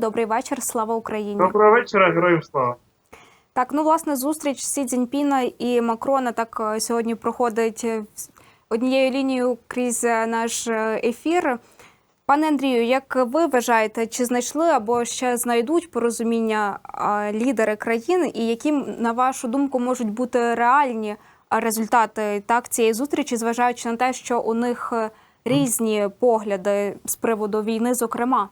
Добрий вечір, слава Україні. Доброго вечора, героям слава. Так, ну власне, зустріч Сі Цзіньпіна і Макрона так е, сьогодні проходить е, однією лінією крізь е, наш ефір. Пане Андрію, як ви вважаєте, чи знайшли або ще знайдуть порозуміння лідери країн, і які, на вашу думку, можуть бути реальні результати так цієї зустрічі, зважаючи на те, що у них різні погляди з приводу війни, зокрема?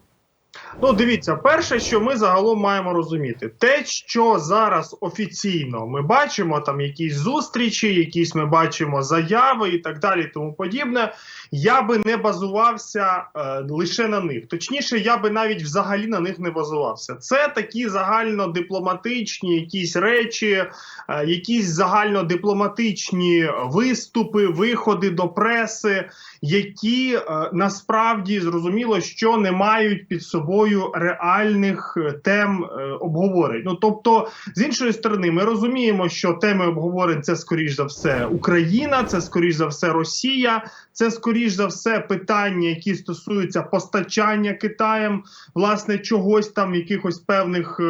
Ну, дивіться, перше, що ми загалом маємо розуміти, те, що зараз офіційно ми бачимо, там якісь зустрічі, якісь ми бачимо заяви і так далі, тому подібне. Я би не базувався е, лише на них. Точніше, я би навіть взагалі на них не базувався. Це такі загальнодипломатичні якісь речі, е, якісь загальнодипломатичні виступи, виходи до преси, які е, насправді зрозуміло, що не мають під собою реальних е, тем е, обговорень. Ну тобто, з іншої сторони, ми розуміємо, що теми обговорень це скоріш за все Україна, це скоріш за все Росія, це скоріш за все питання, які стосуються постачання Китаєм, власне, чогось там, якихось певних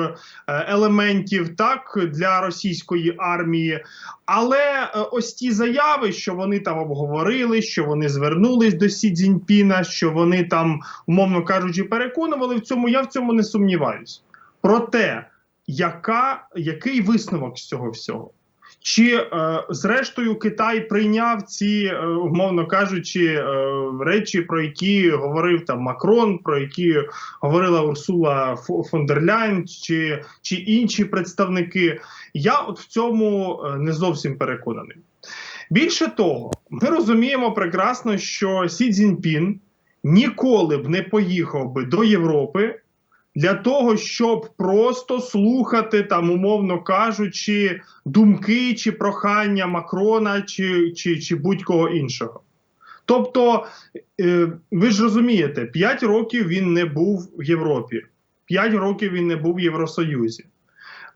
елементів, так для російської армії. Але е, ось ті заяви, що вони там обговорили, що вони звернулись до Сі Цзіньпіна, що вони там, умовно кажучи, переконували в цьому, я в цьому не сумніваюсь. Проте, яка, який висновок з цього всього? Чи е, зрештою Китай прийняв ці, е, умовно кажучи, е, речі, про які говорив там Макрон, про які говорила Урсула Фо- фон дер Ляйн, чи, чи інші представники? Я от в цьому е, не зовсім переконаний. Більше того, ми розуміємо прекрасно, що Сі Цзіньпін ніколи б не поїхав би до Європи для того, щоб просто слухати там, умовно кажучи, думки чи прохання Макрона чи, чи, чи будь-кого іншого. Тобто, е, ви ж розумієте, 5 років він не був в Європі, 5 років він не був в Євросоюзі.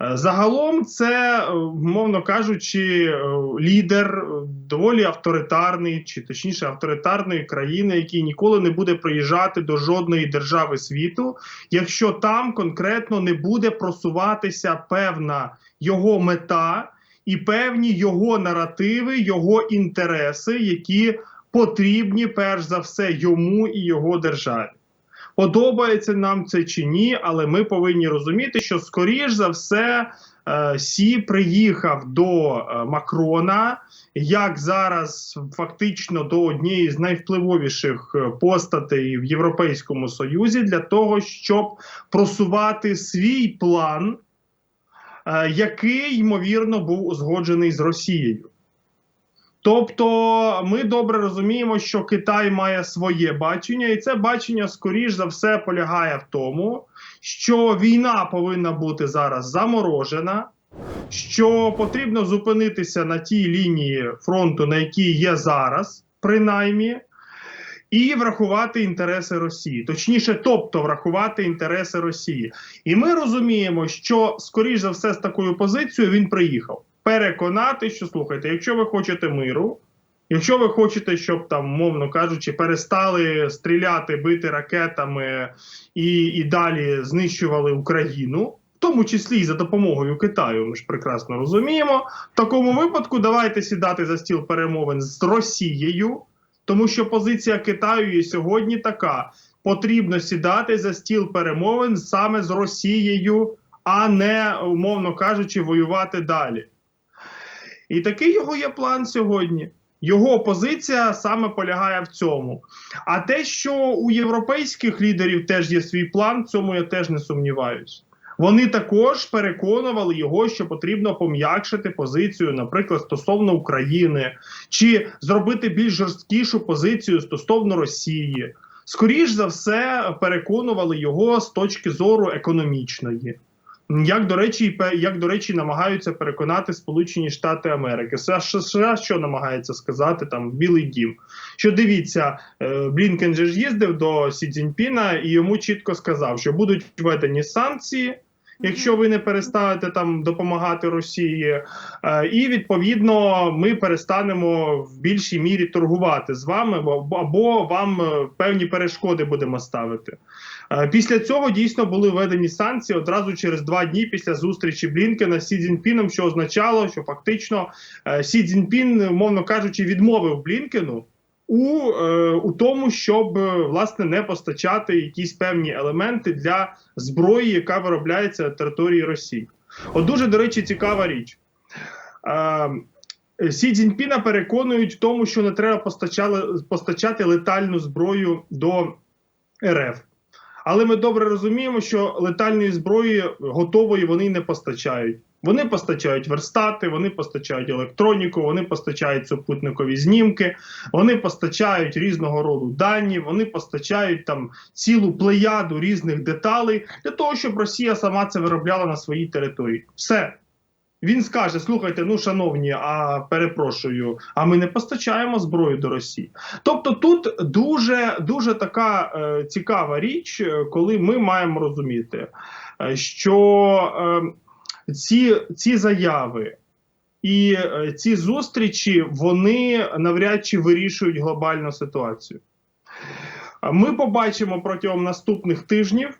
Е, Загалом, це, е, мовно кажучи, е, лідер доволі авторитарний, чи точніше авторитарної країни, який ніколи не буде приїжджати до жодної держави світу, якщо там конкретно не буде просуватися певна його мета і певні його наративи, його інтереси, які потрібні перш за все йому і його державі. Подобається нам це чи ні, але ми повинні розуміти, що скоріш за все е, Сі приїхав до е, Макрона, як зараз фактично до однієї з найвпливовіших е, постатей в Європейському Союзі, для того, щоб просувати свій план, який ймовірно був узгоджений з Росією. Тобто ми добре розуміємо, що Китай має своє бачення, і це бачення, скоріш за все, полягає в тому, що війна повинна бути зараз заморожена, що потрібно зупинитися на тій лінії фронту, на якій є зараз, принаймні, і врахувати інтереси Росії, точніше, тобто врахувати інтереси Росії. І ми розуміємо, що скоріш за все з такою позицією він приїхав переконати, що слухайте, якщо ви хочете миру, якщо ви хочете, щоб там, мовно кажучи, перестали стріляти, бити ракетами і, і далі знищували Україну. В тому числі і за допомогою Китаю, ми ж прекрасно розуміємо. В такому випадку давайте сідати за стіл перемовин з Росією, тому що позиція Китаю є сьогодні така: потрібно сідати за стіл перемовин саме з Росією, а не, умовно кажучи, воювати далі. І такий його є план сьогодні. Його позиція саме полягає в цьому. А те, що у європейських лідерів теж є свій план, в цьому я теж не сумніваюсь. Вони також переконували його, що потрібно пом'якшити позицію, наприклад, стосовно України, чи зробити більш жорсткішу позицію стосовно Росії. Скоріш за все, переконували його з точки зору економічної. Як до речі, як до речі, намагаються переконати Сполучені Штати Америки. США, США що намагається сказати там Білий Дім? Що дивіться, е, Блінкен же ж їздив до Сі Цзіньпіна і йому чітко сказав, що будуть введені санкції, якщо ви не перестанете там допомагати Росії, Е, і відповідно ми перестанемо в більшій мірі торгувати з вами, або, вам е, певні перешкоди будемо ставити. Е, Після цього дійсно були введені санкції одразу через два дні після зустрічі Блінкена з Сі Цзіньпіном, що означало, що фактично Сі Цзіньпін, мовно кажучи, відмовив Блінкену у, е, у тому, щоб е, власне не постачати якісь певні елементи для зброї, яка виробляється на території Росії. От дуже до речі, цікава річ. Е, Сі Цзіньпіна переконують в тому, що не треба постачали, постачати летальну зброю до РФ. Але ми добре розуміємо, що летальної зброї готової вони не постачають. Вони постачають верстати, вони постачають електроніку, вони постачають супутникові знімки, вони постачають різного роду дані, вони постачають там цілу плеяду різних деталей для того, щоб Росія сама це виробляла на своїй території. Все. Він скаже: слухайте, ну шановні, а перепрошую, а ми не постачаємо зброю до Росії. Тобто, тут дуже дуже така е, цікава річ, е, коли ми маємо розуміти, е, що е, ці, ці заяви і е, ці зустрічі вони навряд чи вирішують глобальну ситуацію. Ми побачимо протягом наступних тижнів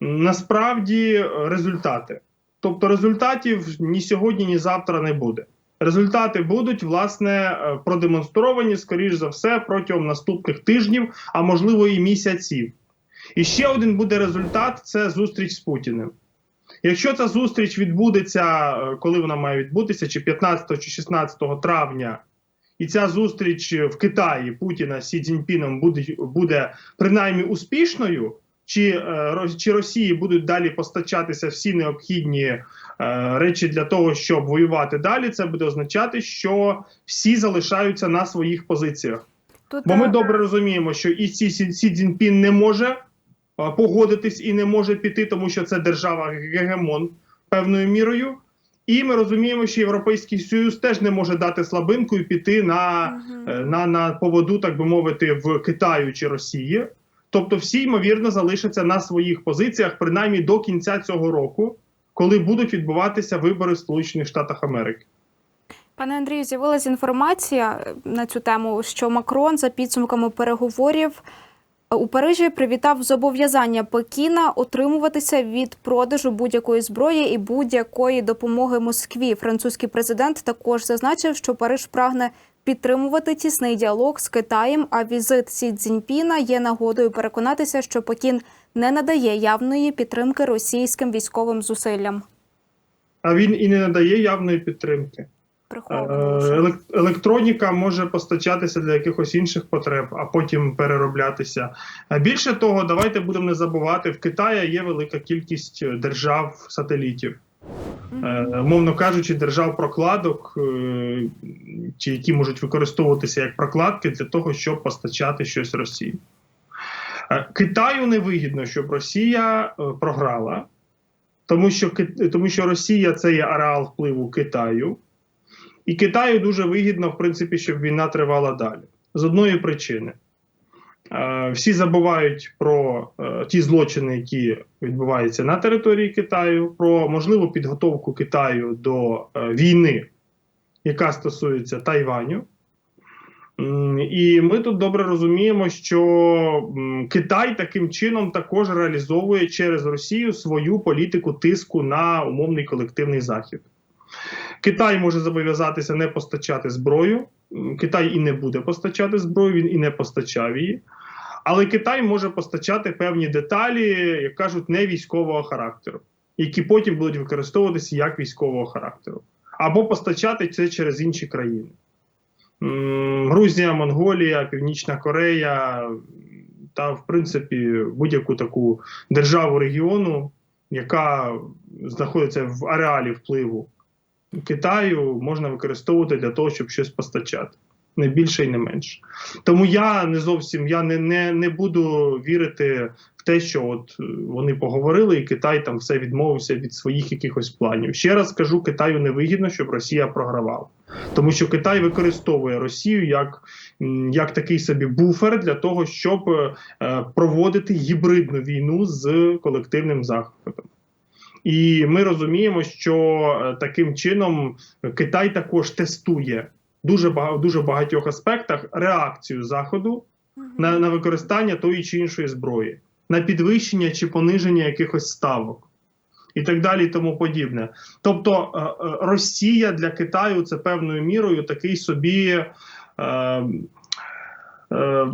насправді результати. Тобто результатів ні сьогодні, ні завтра не буде. Результати будуть власне е, продемонстровані, скоріш за все, протягом наступних тижнів, а можливо і місяців. І ще один буде результат це зустріч з Путіним. Якщо ця зустріч відбудеться, е, коли вона має відбутися, чи 15 чи 16 травня, і ця зустріч в Китаї Путіна з Сі Цзіньпіном буде, буде принаймні успішною, чи, е, чи Росії будуть далі постачатися всі необхідні е, речі для того, щоб воювати далі, це буде означати, що всі залишаються на своїх позиціях. Тут Бо ми е, добре розуміємо, що і Сі, Цзіньпін не може погодитись і не може піти, тому що це держава гегемон певною мірою. І ми розуміємо, що Європейський Союз теж не може дати слабинку і піти на, е, на, на поводу, так би мовити, в Китаю чи Росії. Тобто, всі ймовірно залишаться на своїх позиціях, принаймні до кінця цього року, коли будуть відбуватися вибори в Сполучених Штатах Америки. Пане Андрію, з'явилася інформація е, на цю тему, що Макрон за підсумками переговорів е, у Парижі привітав зобов'язання Пекіна утримуватися від продажу будь-якої зброї і будь-якої допомоги Москві. Французький президент також зазначив, що Париж прагне підтримувати тісний діалог з Китаєм. А візит Сі Цзіньпіна є нагодою переконатися, що Пекін не надає явної підтримки російським військовим зусиллям. А він і не надає явної підтримки. Е, Приховано Електроніка може постачатися для якихось інших потреб, а потім перероблятися. А Більше того, давайте будемо не забувати, в Китаї є велика кількість е, держав-сателітів. Е, Мовно кажучи, держав-прокладок, е, чи які можуть використовуватися як прокладки для того, щоб постачати щось Росії. Е, Китаю не вигідно, щоб Росія е, програла, тому що, тому що Росія це є ареал впливу Китаю. І Китаю дуже вигідно, в принципі, щоб війна тривала далі. З одної причини. Е, Всі забувають про е, ті злочини, які відбуваються на території Китаю, про можливу підготовку Китаю до е, війни, яка стосується Тайваню. І ми тут добре розуміємо, що Китай таким чином також реалізовує через Росію свою політику тиску на умовний колективний захід. Китай може зобов'язатися не постачати зброю. Китай і не буде постачати зброю, він і не постачав її. Але Китай може постачати певні деталі, як кажуть, не військового характеру, які потім будуть використовуватися як військового характеру, або постачати це через інші країни. Грузія, Монголія, Північна Корея та, в принципі, будь-яку таку державу регіону, яка знаходиться в ареалі впливу Китаю, можна використовувати для того, щоб щось постачати. Не більше і не менше. Тому я не зовсім я не, не, не буду вірити в те, що от е, вони поговорили, і Китай там все відмовився від своїх якихось планів. Ще раз кажу, Китаю не вигідно, щоб Росія програвала, тому що Китай використовує Росію як, як такий собі буфер для того, щоб е, проводити гібридну війну з колективним заходом. І ми розуміємо, що е, таким чином Китай також тестує дуже багато дуже багатьох аспектах реакцію Заходу на, на використання тої чи іншої зброї, на підвищення чи пониження якихось ставок. І так далі, і тому подібне. Тобто е, е, Росія для Китаю це певною мірою такий собі, е, е,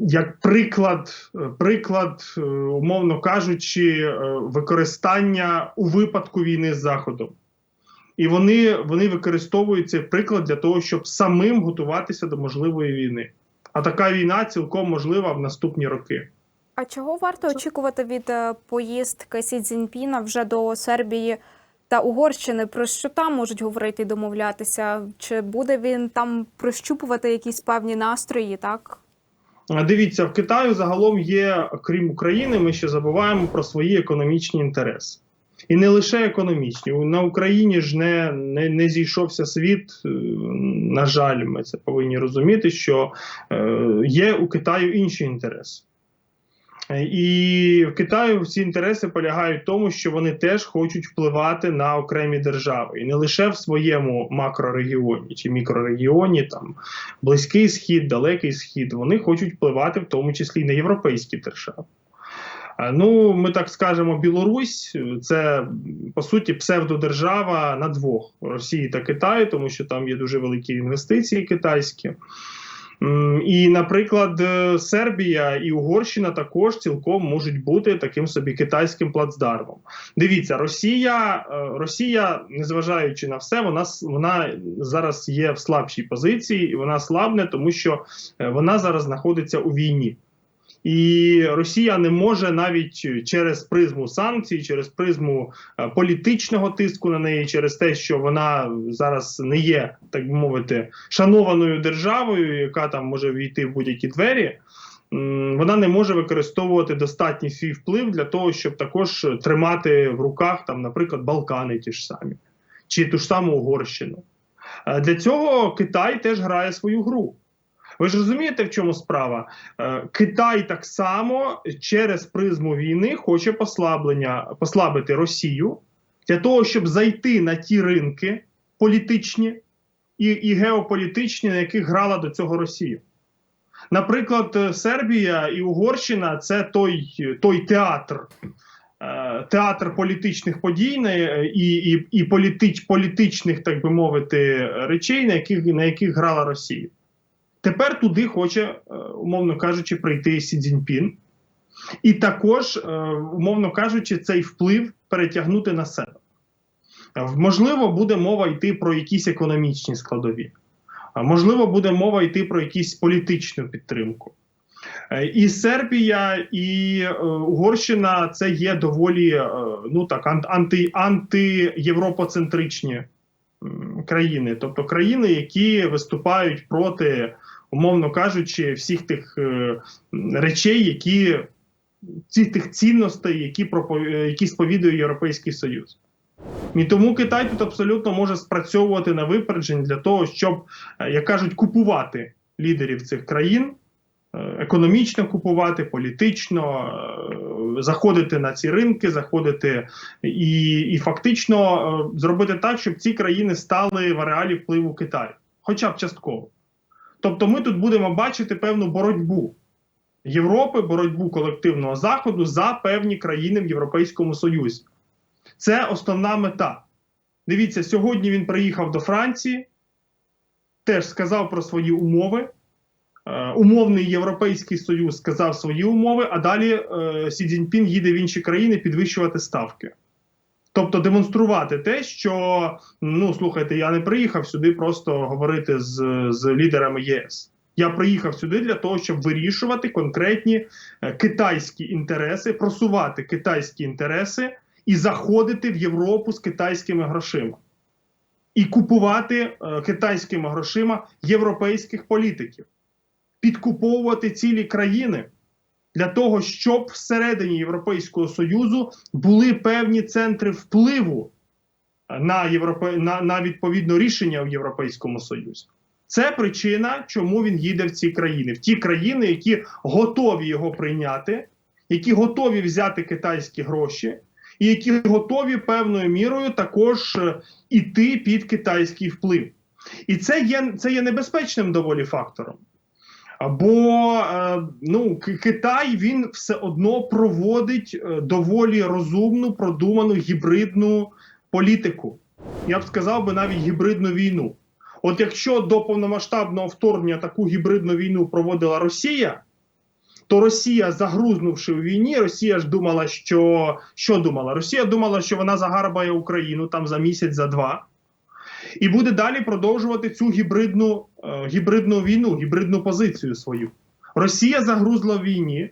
як приклад, е, приклад, е, умовно кажучи, е, використання у випадку війни з Заходом. І вони, вони використовують цей приклад для того, щоб самим готуватися до можливої війни. А така війна цілком можлива в наступні роки. А чого варто очікувати від поїздки Сі Цзіньпіна вже до Сербії та Угорщини? Про що там можуть говорити і домовлятися? Чи буде він там прощупувати якісь певні настрої? Так Дивіться, в Китаю загалом є, крім України, ми ще забуваємо про свої економічні інтереси. І не лише економічні. На Україні ж не, не, не зійшовся світ. е, На жаль, ми це повинні розуміти, що е, є у Китаю інші інтереси. Е, І в Китаю ці інтереси полягають в тому, що вони теж хочуть впливати на окремі держави, і не лише в своєму макрорегіоні чи мікрорегіоні, там Близький Схід, Далекий Схід. Вони хочуть впливати в тому числі і на європейські держави. Е, Ну, ми так скажемо, Білорусь це по суті псевдодержава на двох Росії та Китаю, тому що там є дуже великі інвестиції китайські. І, наприклад, е, Сербія і Угорщина також цілком можуть бути таким собі китайським плацдармом. Дивіться, Росія, е, Росія, незважаючи на все, вона вона зараз є в слабшій позиції, і вона слабне, тому що е, вона зараз знаходиться у війні. І Росія не може навіть через призму санкцій, через призму е, політичного тиску на неї, через те, що вона зараз не є, так би мовити, шанованою державою, яка там може війти в будь-які двері. Вона не може використовувати достатній свій вплив для того, щоб також тримати в руках, там, наприклад, Балкани ті ж самі, чи ту ж саму Угорщину. Е, Для цього Китай теж грає свою гру. Ви ж розумієте, в чому справа? Е, Китай так само через призму війни хоче послаблення послабити Росію для того, щоб зайти на ті ринки політичні і, і геополітичні, на яких грала до цього Росія. Наприклад, е, Сербія і Угорщина це той, той театр. е, Театр політичних подій і, і, і політич, політичних, так би мовити, речей, на яких, на яких грала Росія. Тепер туди хоче, е, умовно кажучи, прийти Сі Цзіньпін. І також, е, умовно кажучи, цей вплив перетягнути на себе. Е, Можливо, буде мова йти про якісь економічні складові, можливо, буде мова йти про якусь політичну підтримку. І Сербія, і Угорщина це є доволі ну так, анти, антиєвропоцентричні країни, тобто країни, які виступають проти, умовно кажучи, всіх тих е, речей, які цих тих цінностей, які пропо- е, які сповідує Європейський Союз. І тому Китай тут абсолютно може спрацьовувати на випереджень для того, щоб, е, як кажуть, купувати лідерів цих країн, е, економічно купувати, політично, заходити на ці ринки, заходити і, і фактично зробити так, щоб ці країни стали в ареалі впливу Китаю, хоча б частково. Тобто, ми тут будемо бачити певну боротьбу Європи, боротьбу колективного заходу за певні країни в Європейському Союзі. Це основна мета. Дивіться, сьогодні він приїхав до Франції, теж сказав про свої умови. Е, умовний Європейський Союз сказав свої умови, а далі е, Сі Цзіньпін їде в інші країни підвищувати ставки. Тобто демонструвати те, що ну слухайте, я не приїхав сюди просто говорити з, з лідерами ЄС. Я приїхав сюди для того, щоб вирішувати конкретні е, китайські інтереси, просувати китайські інтереси і заходити в Європу з китайськими грошима, і купувати е, китайськими грошима європейських політиків, підкуповувати цілі країни для того, щоб всередині Європейського Союзу були певні центри впливу на, Європе... на, на відповідно рішення в Європейському Союзі. Це причина, чому він їде в ці країни, в ті країни, які готові його прийняти, які готові взяти китайські гроші, і які готові певною мірою також е, іти під китайський вплив. І це є, це є небезпечним доволі фактором. Бо е, ну, Китай він все одно проводить е, доволі розумну, продуману гібридну політику. Я б сказав би навіть гібридну війну. От якщо до повномасштабного вторгнення таку гібридну війну проводила Росія, то Росія, загрузнувши у війні, Росія ж думала, що що думала? Росія думала, що вона загарбає Україну там за місяць, за два, і буде далі продовжувати цю гібридну, е, гібридну війну, гібридну позицію свою. Росія загрузла в війні,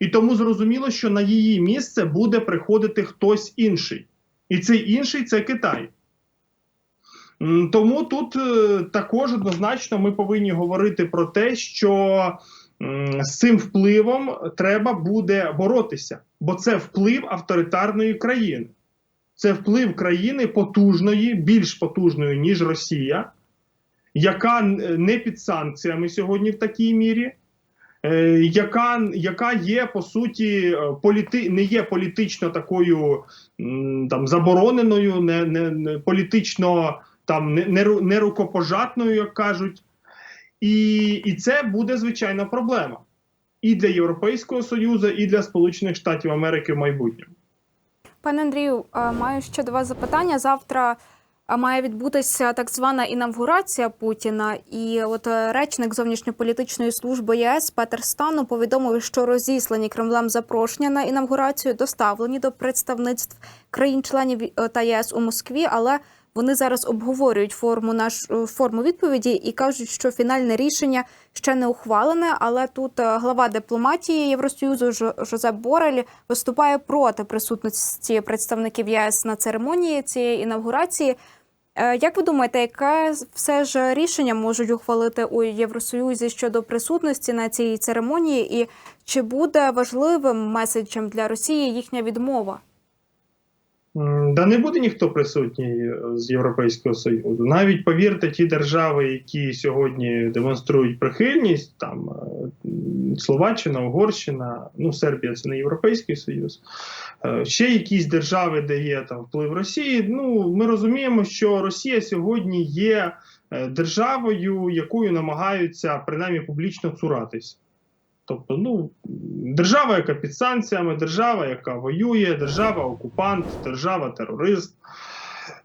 і тому зрозуміло, що на її місце буде приходити хтось інший. І цей інший це Китай. Тому тут е, також однозначно ми повинні говорити про те, що з цим впливом треба буде боротися, бо це вплив авторитарної країни. Це вплив країни потужної, більш потужної, ніж Росія, яка не під санкціями сьогодні в такій мірі, е, яка, яка є по суті е, політи, не є політично такою там забороненою, не, не, не політично там не, не, рукопожатною, як кажуть. І, і це буде звичайна проблема і для Європейського Союзу, і для Сполучених Штатів Америки в майбутньому. Пане Андрію, маю ще до вас запитання. Завтра має відбутися так звана інавгурація Путіна. І от е, речник зовнішньополітичної служби ЄС Петер Стану повідомив, що розіслані Кремлем запрошення на інавгурацію доставлені до представництв країн-членів е, та ЄС у Москві, але вони зараз обговорюють форму наш е, форму відповіді і кажуть, що фінальне рішення ще не ухвалене. Але тут е, глава дипломатії Євросоюзу Жо- Жозеп Борель виступає проти присутності представників ЄС на церемонії цієї інавгурації. Е, Як ви думаєте, яке все ж рішення можуть ухвалити у Євросоюзі щодо присутності на цій церемонії, і чи буде важливим меседжем для Росії їхня відмова? Да не буде ніхто присутній е, з Європейського Союзу. Навіть повірте, ті держави, які сьогодні демонструють прихильність, там е, Словаччина, Угорщина, ну Сербія це не Європейський Союз. е, Ще якісь держави, де є там вплив Росії. Ну ми розуміємо, що Росія сьогодні є державою, якою намагаються принаймні публічно цуратись. Тобто, ну, держава, яка під санкціями, держава, яка воює, держава-окупант, держава-терорист.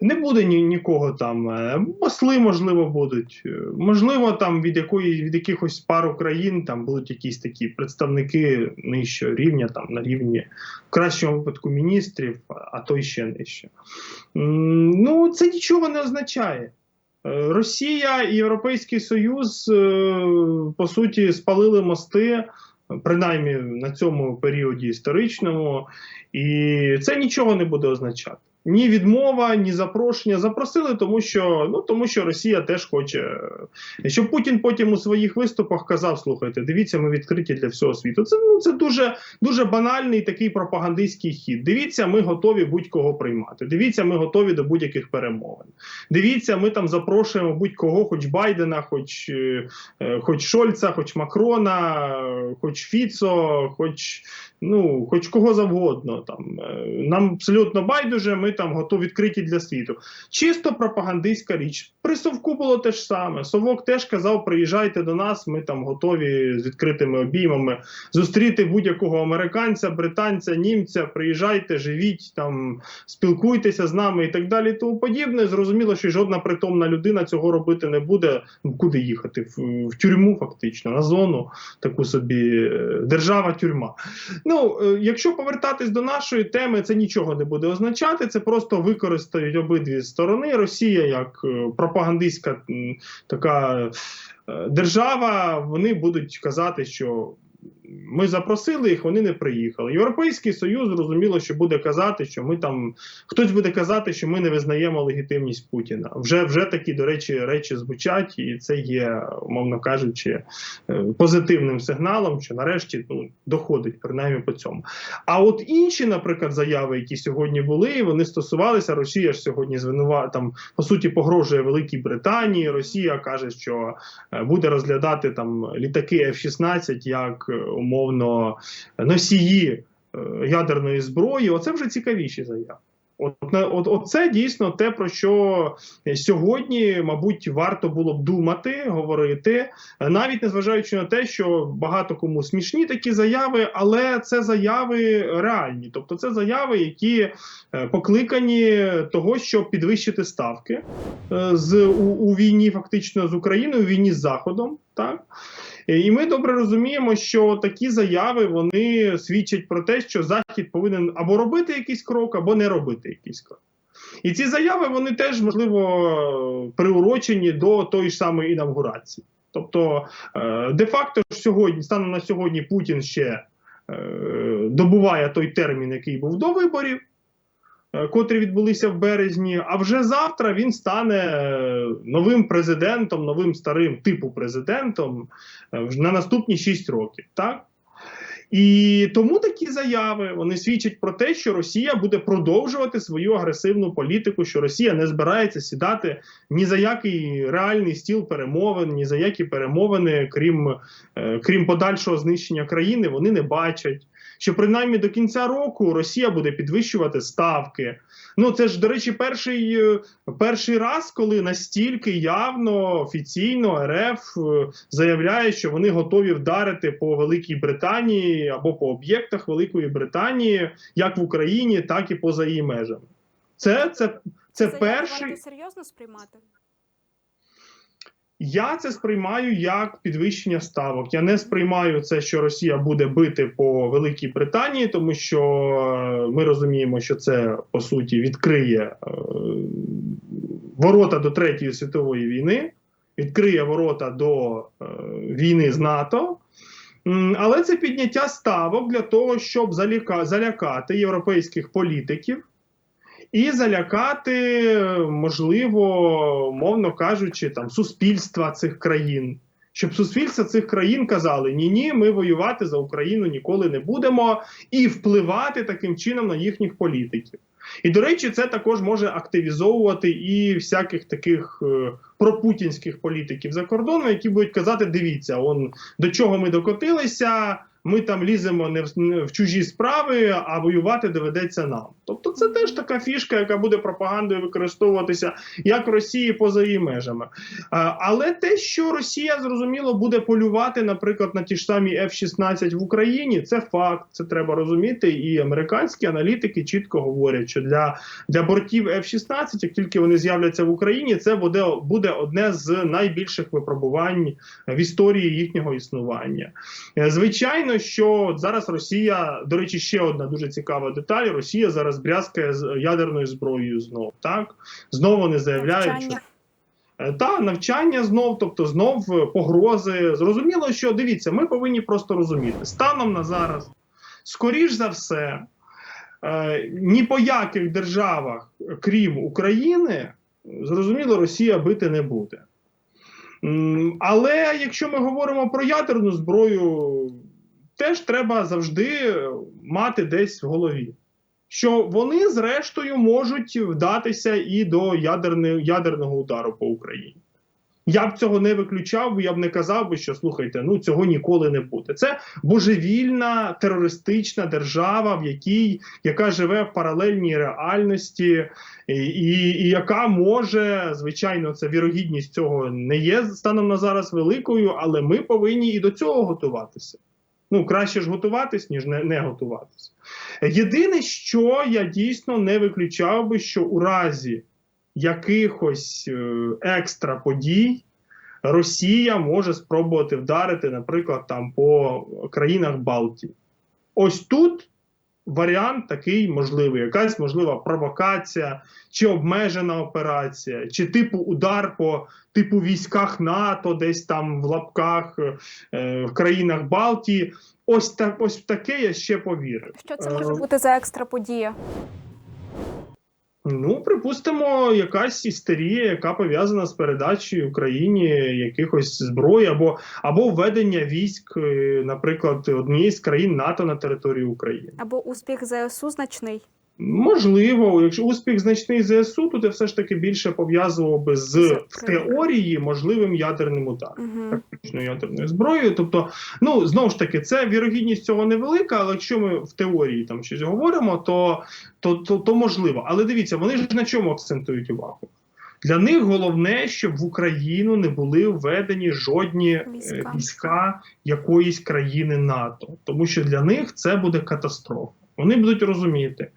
Не буде ні, нікого там. е, Посли, можливо, будуть. е, Можливо, там від якої від якихось пару країн там будуть якісь такі представники нижчого рівня, там на рівні в кращому випадку міністрів, а то й ще нижче. Ну, це нічого не означає. Е, Росія і Європейський Союз е, по суті спалили мости, принаймні на цьому періоді історичному, і це нічого не буде означати. Ні відмова, ні запрошення. Запросили, тому що ну тому що Росія теж хоче, щоб Путін потім у своїх виступах казав: слухайте, дивіться, ми відкриті для всього світу. Це ну це дуже дуже банальний такий пропагандистський хід. Дивіться, ми готові будь-кого приймати. Дивіться, ми готові до будь-яких перемовин. Дивіться, ми там запрошуємо будь-кого, хоч Байдена, хоч, е, е, хоч Шольца, хоч Макрона, хоч Фіцо, хоч ну, хоч кого завгодно. Там Е, нам абсолютно байдуже. Ми там готові відкриті для світу. Чисто пропагандистська річ. При Совку було те ж саме. Совок теж казав: приїжджайте до нас, ми там готові з відкритими обіймами зустріти будь-якого американця, британця, німця. Приїжджайте, живіть там, спілкуйтеся з нами і так далі. Тому подібне. Зрозуміло, що жодна притомна людина цього робити не буде. Куди їхати? В, в тюрму, фактично, на зону таку собі е, держава-тюрма. Ну, е, якщо повертатись до нашої теми, це нічого не буде означати. Це просто використають обидві сторони. Росія як е, пропагандистська така е, держава, вони будуть казати, що. Ми запросили їх, вони не приїхали. Європейський Союз зрозуміло, що буде казати, що ми там хтось буде казати, що ми не визнаємо легітимність Путіна. Вже вже такі, до речі, речі звучать, і це є, умовно кажучи, е, позитивним сигналом, що нарешті ну, доходить принаймні по цьому. А от інші, наприклад, заяви, які сьогодні були, вони стосувалися Росія ж сьогодні звинува там по суті погрожує Великій Британії. Росія каже, що е, буде розглядати там літаки F-16 як умовно носії е, ядерної зброї. Оце вже цікавіші заяви. От, от, от це дійсно те, про що сьогодні, мабуть, варто було б думати, говорити, навіть незважаючи на те, що багато кому смішні такі заяви, але це заяви реальні. Тобто, це заяви, які е, покликані того, щоб підвищити ставки е, з у, у війні, фактично з Україною, у війні з Заходом. Так Е, і ми добре розуміємо, що такі заяви вони свідчать про те, що Захід повинен або робити якийсь крок, або не робити якийсь крок. І ці заяви вони теж можливо приурочені до тої ж самої інавгурації. Тобто, е, де-факто сьогодні, станом на сьогодні, Путін ще е, добуває той термін, який був до виборів, е, котрі відбулися в березні. А вже завтра він стане е, новим президентом, новим старим типу президентом е, на наступні 6 років. Так? І тому такі заяви вони свідчать про те, що Росія буде продовжувати свою агресивну політику, що Росія не збирається сідати ні за який реальний стіл перемовин, ні за які перемовини, крім, е, крім подальшого знищення країни, вони не бачать. Що принаймні до кінця року Росія буде підвищувати ставки. Ну це ж до речі, перший, е, перший раз, коли настільки явно офіційно РФ е, заявляє, що вони готові вдарити по Великій Британії або по об'єктах Великої Британії, як в Україні, так і поза її межами. Це, це, це Заяви перший. серйозно сприймати. Я це сприймаю як підвищення ставок. Я не сприймаю це, що Росія буде бити по Великій Британії, тому що е, ми розуміємо, що це по суті відкриє е, ворота до Третьої світової війни, відкриє ворота до е, війни з НАТО. Але це підняття ставок для того, щоб залякати європейських політиків і залякати, можливо, мовно кажучи, там суспільства цих країн. Щоб суспільства цих країн казали: ні, ні, ми воювати за Україну ніколи не будемо, і впливати таким чином на їхніх політиків. І до речі, це також може активізовувати і всяких таких е, пропутінських політиків за кордоном, які будуть казати: дивіться, он до чого ми докотилися. Ми там ліземо не в, не в чужі справи, а воювати доведеться нам. Тобто, це теж така фішка, яка буде пропагандою використовуватися як Росії поза її межами. А, але те, що Росія зрозуміло буде полювати, наприклад, на ті ж самі F-16 в Україні, це факт, це треба розуміти. І американські аналітики чітко говорять, що для, для бортів F-16, як тільки вони з'являться в Україні, це буде, буде одне з найбільших випробувань в історії їхнього існування. Е, Звичайно, що зараз Росія, до речі, ще одна дуже цікава деталь: Росія зараз брязкає з ядерною зброєю знов. Так знову вони заявляють, що. Е, та навчання знов, тобто знов погрози. Зрозуміло, що дивіться, ми повинні просто розуміти станом на зараз, скоріш за все, е, ні по яких державах, крім України, зрозуміло, Росія бити не буде. Але якщо ми говоримо про ядерну зброю, теж треба завжди мати десь в голові. Що вони, зрештою, можуть вдатися і до ядерне, ядерного удару по Україні. Я б цього не виключав, я б не казав би, що слухайте, ну цього ніколи не буде. Це божевільна терористична держава, в якій яка живе в паралельній реальності, і, і, і яка може, звичайно, це вірогідність цього не є станом на зараз великою, але ми повинні і до цього готуватися. Ну, краще ж готуватись, ніж не, не готуватись. Єдине, що я дійсно не виключав би, що у разі якихось е, екстра подій Росія може спробувати вдарити, наприклад, там по країнах Балтії. Ось тут варіант такий можливий, якась можлива провокація, чи обмежена операція, чи типу удар по типу військах НАТО, десь там в лапках е, в країнах Балтії. Ось так, ось в таке я ще повірив. Що це Е, може бути за екстра подія? Ну, припустимо, якась істерія, яка пов'язана з передачею Україні якихось зброї, або, або введення військ, е, наприклад, однієї з країн НАТО на територію України. Або успіх ЗСУ значний? Можливо, якщо успіх значний ЗСУ, то це все ж таки більше пов'язував би з З в теорії можливим ядерним ударом Угу. тактичною ядерною зброєю. Тобто, ну знову ж таки, це вірогідність цього невелика, але якщо ми в теорії там щось говоримо, то, то, то, то можливо. Але дивіться, вони ж на чому акцентують увагу? Для них головне, щоб в Україну не були введені жодні е, Війська. війська якоїсь країни НАТО, тому що для них це буде катастрофа. Вони будуть розуміти,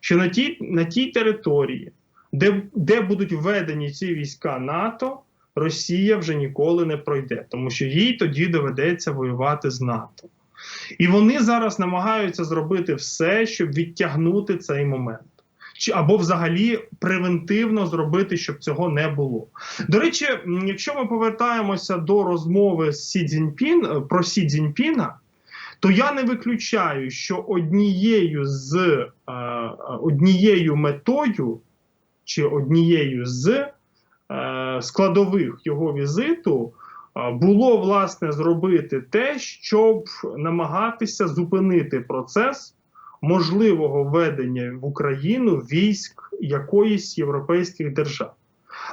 що на тій, на тій території, де, де будуть введені ці війська НАТО, Росія вже ніколи не пройде, тому що їй тоді доведеться воювати з НАТО. І вони зараз намагаються зробити все, щоб відтягнути цей момент. Або взагалі превентивно зробити, щоб цього не було. До речі, якщо ми повертаємося до розмови з Сі Цзіньпін про Сі Цзіньпіна, то я не виключаю, що однією з е, е, однією метою чи однією з е, складових його візиту було власне зробити те, щоб намагатися зупинити процес можливого введення в Україну військ якоїсь європейських держав.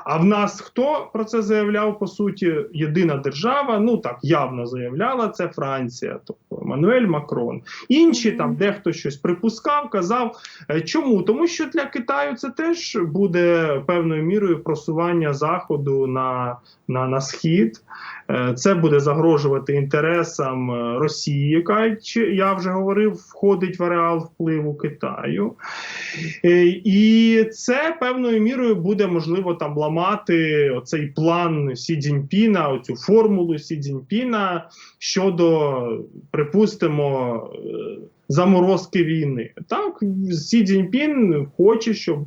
А в нас хто про це заявляв? По суті, єдина держава, ну так явно заявляла, це Франція, тобто Мануель Макрон. Інші там дехто щось припускав, казав. Е, Чому? Тому що для Китаю це теж буде певною мірою просування заходу на, на, на схід. Е, Це буде загрожувати інтересам е, Росії, яка я вже говорив, входить в ареал впливу Китаю. Е, І це певною мірою буде можливо там ламати оцей план Сі Цзіньпіна, оцю формулу Сі Цзіньпіна щодо, припустимо, заморозки війни. Так, Сі Цзіньпін хоче, щоб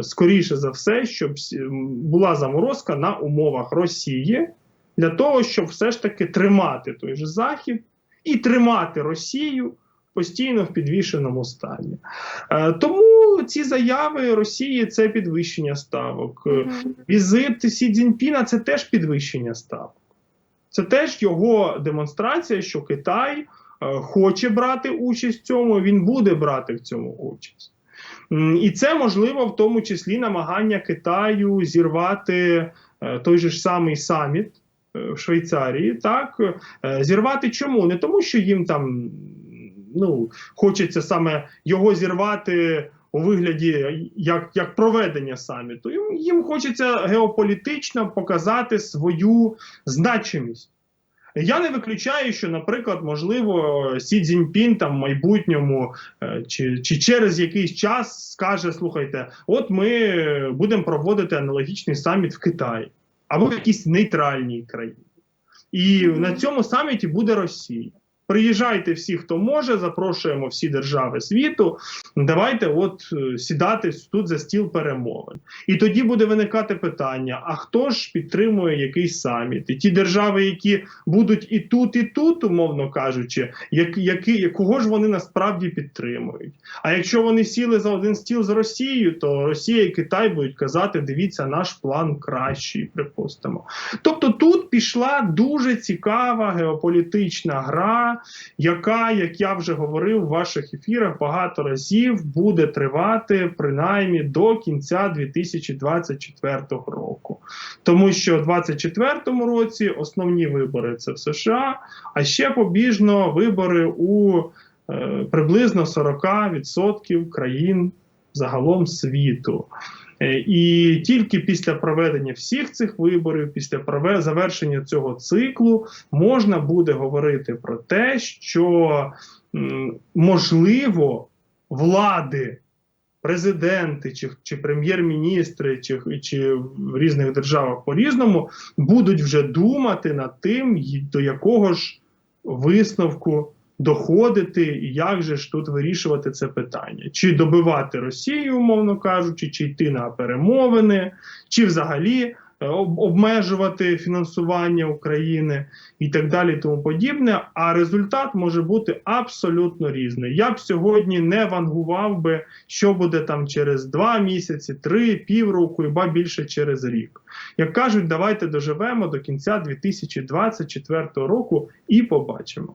скоріше за все, щоб була заморозка на умовах Росії для того, щоб все ж таки тримати той же Захід і тримати Росію постійно в підвішеному стані. Е, тому ці заяви Росії це підвищення ставок. Е, Візит Сі Цзіньпіна це теж підвищення ставок. Це теж його демонстрація, що Китай е, хоче брати участь в цьому, він буде брати в цьому участь. І це можливо в тому числі намагання Китаю зірвати той же ж самий саміт в Швейцарії. Так Е, зірвати чому? Не тому, що їм там ну, хочеться саме його зірвати у вигляді як, як проведення саміту. Їм, їм хочеться геополітично показати свою значимість. Я не виключаю, що, наприклад, можливо, Сі Цзіньпін там в майбутньому е, чи, чи через якийсь час скаже: слухайте, от ми будемо проводити аналогічний саміт в Китаї або в якійсь нейтральній країні. І на цьому саміті буде Росія. Приїжджайте всі, хто може, запрошуємо всі держави світу. Давайте от е, сідати тут за стіл перемовин. І тоді буде виникати питання: а хто ж підтримує якийсь саміт? І ті держави, які будуть і тут, і тут, умовно кажучи, як, які, кого ж вони насправді підтримують? А якщо вони сіли за один стіл з Росією, то Росія і Китай будуть казати: дивіться, наш план кращий, припустимо. Тобто тут пішла дуже цікава геополітична гра, яка, як я вже говорив в ваших ефірах багато разів, буде тривати принаймні до кінця 2024 року. Тому що в 2024 році основні вибори це в США, а ще побіжно вибори у е, приблизно 40% країн загалом світу. Е, І тільки після проведення всіх цих виборів, після завершення цього циклу, можна буде говорити про те, що можливо влади, президенти чи, чи прем'єр-міністри, чи, чи в різних державах по-різному будуть вже думати над тим, до якого ж висновку доходити, і як же ж тут вирішувати це питання, чи добивати Росію, умовно кажучи, чи йти на перемовини, чи взагалі обмежувати фінансування України і так далі, тому подібне. А результат може бути абсолютно різний. Я б сьогодні не вангував би, що буде там через два місяці, три, півроку, і ба більше через рік. Як кажуть, давайте доживемо до кінця 2024 року і побачимо.